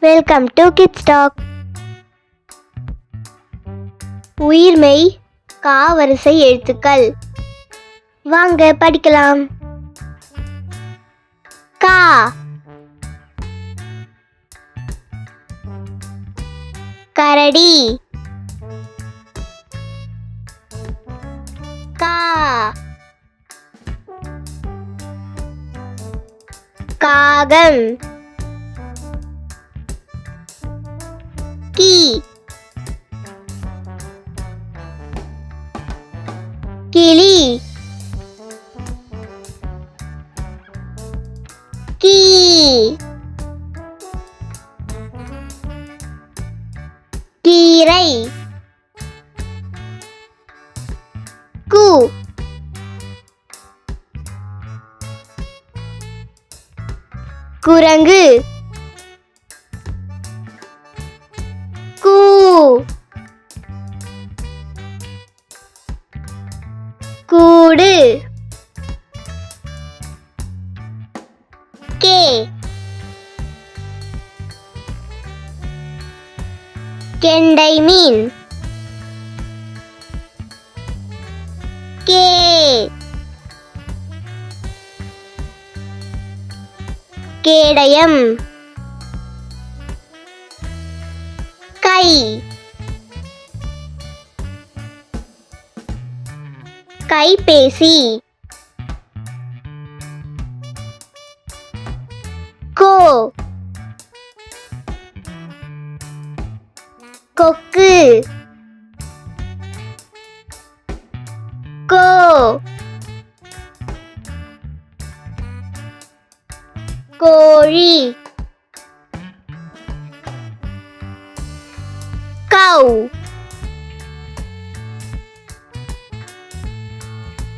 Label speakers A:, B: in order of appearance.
A: Welcome to kids talk உயிர்மெய் கா வரிசை எழுத்துக்கள். வாங்க படிக்கலாம். கா. கரடி. கா. காகம். கி. கிளி. கீ. கீரை. கு. குரங்கு. கூடு. கே. கெண்டை மீன். கே. கேடயம். கை. கைபேசி கோ கொக்கு கோ கோழி கவ்